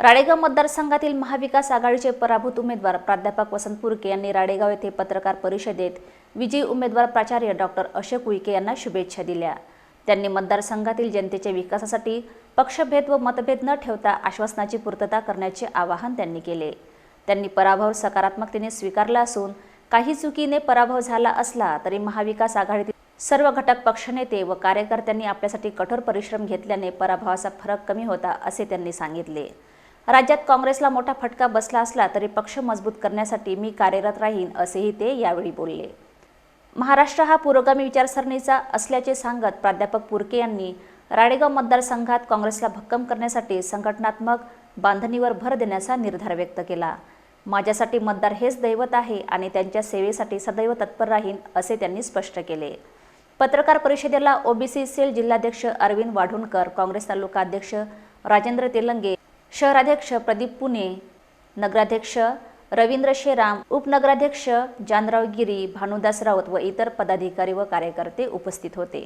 राळेगाव मतदारसंघातील महाविकास आघाडीचे पराभूत उमेदवार प्राध्यापक वसंत पुरके यांनी राळेगाव येथे पत्रकार परिषदेत विजयी उमेदवार प्राचार्य डॉक्टर अशोक उईके यांना शुभेच्छा दिल्या. त्यांनी मतदारसंघातील जनतेच्या विकासासाठी पक्षभेद व मतभेद न ठेवता आश्वासनाची पूर्तता करण्याचे आवाहन त्यांनी केले. त्यांनी पराभव सकारात्मकतेने स्वीकारला असून काही चुकीने पराभव झाला असला तरी महाविकास आघाडीतील सर्व घटक पक्षनेते व कार्यकर्त्यांनी आपल्यासाठी कठोर परिश्रम घेतल्याने पराभवाचा फरक कमी होता असे त्यांनी सांगितले. राज्यात काँग्रेसला मोठा फटका बसला असला तरी पक्ष मजबूत करण्यासाठी मी कार्यरत राहीन असेही ते यावेळी बोलले. महाराष्ट्र हा पुरोगामी विचारसरणीचा असल्याचे सांगत प्राध्यापक पुरके यांनी राळेगाव मतदारसंघात काँग्रेसला भक्कम करण्यासाठी संघटनात्मक बांधणीवर भर देण्याचा निर्धार व्यक्त केला. माझ्यासाठी मतदार हेच दैवत आहे आणि त्यांच्या सेवेसाठी सदैव तत्पर राहीन असे त्यांनी स्पष्ट केले. पत्रकार परिषदेला ओबीसी सेल जिल्हाध्यक्ष अरविंद वाढुणकर काँग्रेस तालुका अध्यक्ष राजेंद्र तेलंगे शहराध्यक्ष प्रदीप पुणे नगराध्यक्ष रवींद्र शेराम उपनगराध्यक्ष जानराव गिरी भानुदास राऊत व इतर पदाधिकारी व कार्यकर्ते उपस्थित होते.